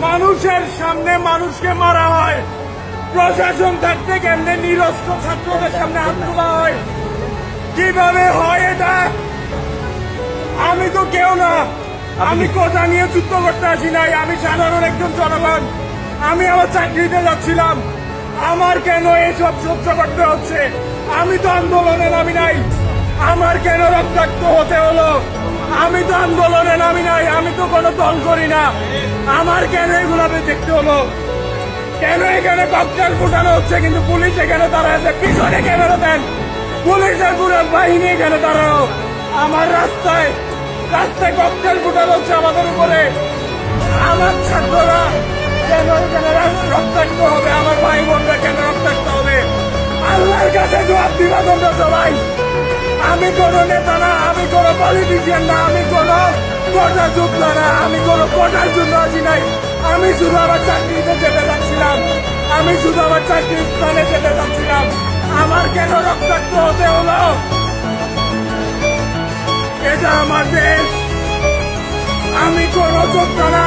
মানুষের সামনে মানুষকে মারা হয়। প্রশাসন থাকতে কেমনে নিরস্ত্র ছাত্রদের সামনে হাত তোলা হয়। কীভাবে হয় এটা? আমি তো কেউ না। আমি কথা নিয়ে যুদ্ধ করতে আসি নাই। আমি সাধারণ একজন জনগণ। আমি আমার চাকরিতে যাচ্ছিলাম। আমার কেন এসব সহ্য করতে হচ্ছে? আমি তো আন্দোলনে নামি নাই। রক্তাক্ত হতে হলো। আমি তো আন্দোলনে নামি নাই, আমি তো কোনো দল করি না। আমার কেন এগুলাবে দেখতে হলো? কেন এখানে ককটেল ফুটানো হচ্ছে? কিন্তু পুলিশ এখানে দাঁড়ায় আছে। পিছনে ক্যামেরা দেন। পুলিশের পুরো বাহিনী এখানে দাঁড়ানো আমার রাস্তায় রাস্তায় ককটেল ফুটানো হচ্ছে আমাদের উপরে। আমার ছাত্ররা কেন এখানে রক্তাক্ত হবে? আমার ভাই বোনরা কেন রক্তাক্ত হবে? আল্লাহর কাছে জবাব দিবা তোমরা সবাই। আমি কোন নেতা না, আমি কোন পলিটিশিয়ান না, আমি কোন কোটা যোদ্ধা না, আমি কোন কোটার জন্য আসি নাই। আমি শুধু আমার চাকরিতে যেতে যাচ্ছিলাম। আমি শুধু আমার চাকরির স্থানে যেতে যাচ্ছিলাম। আমার কেন রক্তাক্ত হতে হলো? এটা আমার দেশ। আমি কোন যোদ্ধা না